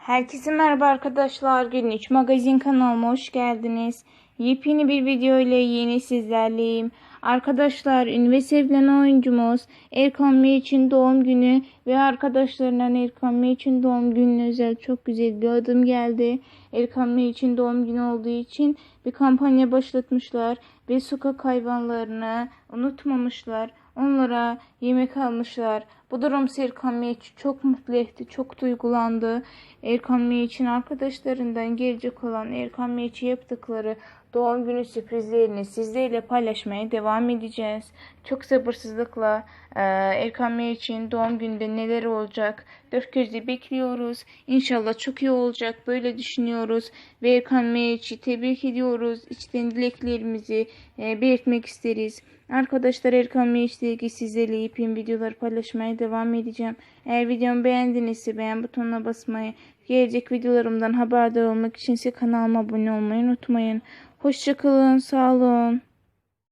Herkese merhaba arkadaşlar. Günlük Magazin kanalıma hoş geldiniz. Yepyeni bir video ile yeni sizlerleyim. Arkadaşlar ünlü ve sevilen oyuncumuz Erkan Meriç'in doğum günü ve arkadaşlarından Erkan Meriç'in doğum gününe özel çok güzel bir adım geldi. Erkan Meriç'in doğum günü olduğu için bir kampanya başlatmışlar ve sokak hayvanlarını unutmamışlar. Onlara yemek almışlar. Bu durum Erkan Meriç'i çok mutlu etti, çok duygulandı. Erkan Meriç'in arkadaşlarından gelecek olan Erkan Meriç'e yaptıkları doğum günü sürprizlerini sizlerle paylaşmaya devam edeceğiz. Çok sabırsızlıkla e, Erkan Meriç'in doğum gününde neler olacak dört gözle bekliyoruz. İnşallah çok iyi olacak böyle düşünüyoruz. Ve Erkan Meriç'i tebrik ediyoruz. İçten dileklerimizi e, belirtmek isteriz. Arkadaşlar Erkan İlgili sizlerle yepyeni videolar paylaşmaya devam edeceğim. Eğer videomu beğendinizse beğen butonuna basmayı, gelecek videolarımdan haberdar olmak için ise kanalıma abone olmayı unutmayın. Hoşçakalın, sağ olun.